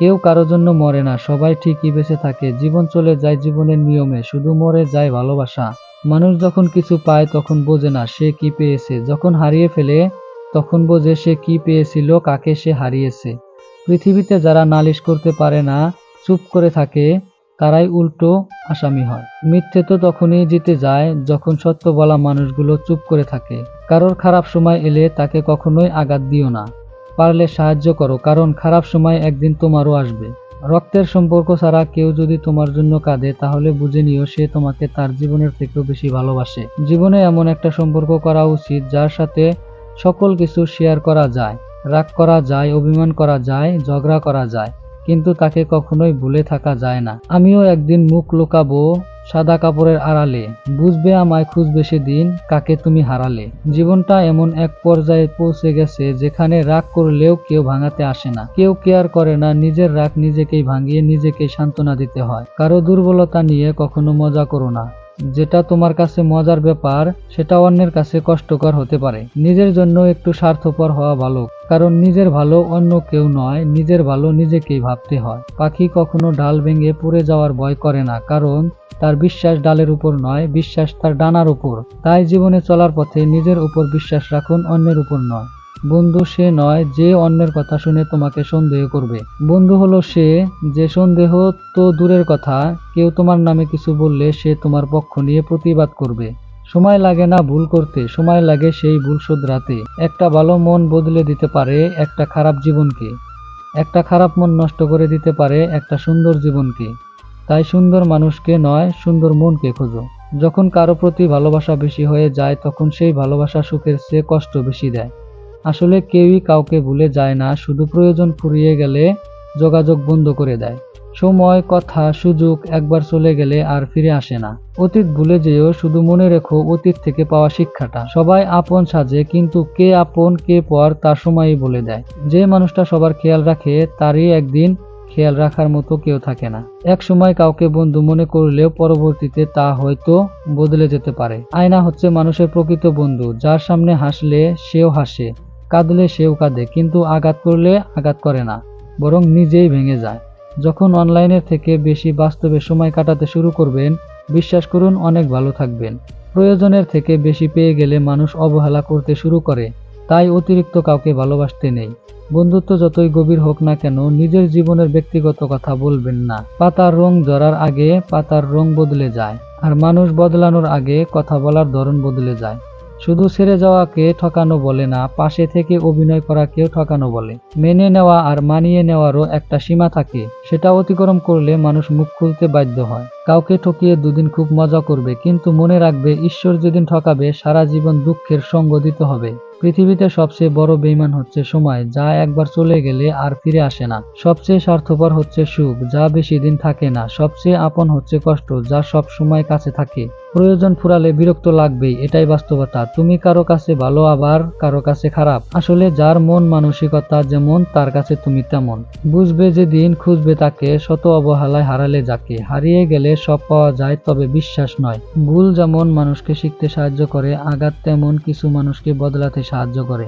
কেউ কারও জন্য মরে না, সবাই ঠিকই বেঁচে থাকে। জীবন চলে যায় জীবনের নিয়মে, শুধু মরে যায় ভালোবাসা। মানুষ যখন কিছু পায় তখন বোঝে না সে কি পেয়েছে। যখন হারিয়ে ফেলে তখন বোঝে সে কি পেয়েছিল, কাকে সে হারিয়েছে। পৃথিবীতে যারা নালিশ করতে পারে না, চুপ করে থাকে, তারাই উল্টো আসামি হয়। মিথ্যে তো তখনই জিতে যায় যখন সত্য বলা মানুষগুলো চুপ করে থাকে। কারোর খারাপ সময় এলে তাকে কখনোই আঘাত দিও না। পারলে সাহায্য করো, কারণ খারাপ সময় একদিন তোমারও আসবে। রক্তের সম্পর্ক ছাড়া কেউ যদি তোমার জন্য কাঁদে, তাহলে বুঝে নিও সে তোমাকে তার জীবনের থেকেও বেশি ভালোবাসে। জীবনে এমন একটা সম্পর্ক করা উচিত যার সাথে সকল কিছু শেয়ার করা যায়। রাগ করা যায়, অভিমান করা যায়, ঝগড়া করা যায়, কিন্তু তাকে কখনোই ভুলে থাকা যায় না। আমিও একদিন মুখ লুকাবো সাদা কাপড়ের আড়ালে। বুঝবে আমায় খুঁজবে সেদিন কাকে তুমি হারালে। জীবনটা এমন এক পর্যায়ে পৌঁছে গেছে যেখানে রাগ করলেও কেউ ভাঙাতে আসে না। কেউ কেয়ার করে না, নিজের রাগ নিজেকেই ভাঙিয়ে নিজেকে সান্ত্বনা দিতে হয়। কারও দুর্বলতা নিয়ে কখনো মজা করো না। যেটা তোমার কাছে মজার ব্যাপার, সেটা অন্যের কাছে কষ্টকর হতে পারে। নিজের জন্য একটু স্বার্থপর হওয়া ভালো, কারণ নিজের ভালো অন্য কেউ নয়, নিজের ভালো নিজেকেই ভাবতে হয়। পাখি কখনো ডাল ভেঙে পড়ে যাওয়ার ভয় করে না, কারণ তার বিশ্বাস ডালের উপর নয়, বিশ্বাস তার ডানার উপর। তাই জীবনে চলার পথে নিজের উপর বিশ্বাস রাখুন, অন্যের উপর নয়। বন্ধু সে নয় যে অন্যের কথা শুনে তোমাকে সন্দেহ করবে। বন্ধু হলো সে যে সন্দেহ তো দূরের কথা, কেউ তোমার নামে কিছু বললে সে তোমার পক্ষ নিয়ে প্রতিবাদ করবে। সময় লাগে না ভুল করতে, সময় লাগে সেই ভুল শুধরাতে। একটা ভালো মন বদলে দিতে পারে একটা খারাপ জীবনকে। একটা খারাপ মন নষ্ট করে দিতে পারে একটা সুন্দর জীবনকে। তাই সুন্দর মানুষকে নয়, সুন্দর মনকে খোঁজো। যখন কারও প্রতি ভালোবাসা বেশি হয়ে যায়, তখন সেই ভালোবাসা সুখের চেয়ে কষ্ট বেশি দেয়। আসলে কেউই কাউকে ভুলে যায় না, শুধু প্রয়োজন ফুরিয়ে গেলে যোগাযোগ বন্ধ করে দেয়। সময়, কথা, সুযোগ একবার চলে গেলে আর ফিরে আসে না। অতীত ভুলে যেও, শুধু মনে রেখো অতীত থেকে পাওয়া শিক্ষাটা। সবাই আপন সাজে, কিন্তু কে আপন, কে পর তার সময়ই বলে দেয়। যে মানুষটা সবার খেয়াল রাখে, তারই একদিন খেয়াল রাখার মতো কেউ থাকে না। এক সময় কাউকে বন্ধু মনে করলেও পরবর্তীতে তা হয়তো বদলে যেতে পারে। আয়না হচ্ছে মানুষের প্রকৃত বন্ধু, যার সামনে হাসলে সেও হাসে। কাঁদলে সেও কাঁদে, কিন্তু আঘাত করলে আঘাত করে না, বরং নিজেই ভেঙে যায়। যখন অনলাইনের থেকে বেশি বাস্তবে সময় কাটাতে শুরু করবেন, বিশ্বাস করুন অনেক ভালো থাকবেন। প্রয়োজনের থেকে বেশি পেয়ে গেলে মানুষ অবহেলা করতে শুরু করে, তাই অতিরিক্ত কাউকে ভালোবাসতে নেই। বন্ধুত্ব যতই গভীর হোক না কেন, নিজের জীবনের ব্যক্তিগত কথা বলবেন না। পাতার রং জড়ার আগে পাতার রং বদলে যায়, আর মানুষ বদলানোর আগে কথা বলার ধরন বদলে যায়। শুধু ছেড়ে যাওয়াকে ঠকানো বলে না, পাশে থেকে অভিনয় করাকেও ঠকানো বলে। মেনে নেওয়া আর মানিয়ে নেওয়ারও একটা সীমা থাকে, সেটা অতিক্রম করলে মানুষ মুখ খুলতে বাধ্য হয়। কাউকে ঠকিয়ে দুদিন খুব মজা করবে, কিন্তু মনে রাখবে ঈশ্বর যেদিন ঠকাবে, সারা জীবন দুঃখের সঙ্গ দিতে হবে। পৃথিবীতে সবচেয়ে বড় বেইমান হচ্ছে সময়, যা একবার চলে গেলে আর ফিরে আসে না। সবচেয়ে স্বার্থপর হচ্ছে সুখ, যা বেশি দিন থাকে না। সবচেয়ে আপন হচ্ছে কষ্ট, যা সব সময় কাছে থাকে। প্রয়োজন ফুরালে বিরক্ত লাগবেই, এটাই বাস্তবতা। তুমি কারও কাছে ভালো, আবার কারও কাছে খারাপ। আসলে যার মন মানসিকতা যেমন, তার কাছে তুমি তেমন। বুঝবে যে দিন খুঁজবে তাকে, শত অবহেলায় হারালে যাকে। হারিয়ে গেলে সব পাওয়া যায়, তবে বিশ্বাস নয়। ভুল যেমন মানুষকে শিখতে সাহায্য করে, আঘাত তেমন কিছু মানুষকে বদলাতে সাহায্য করে।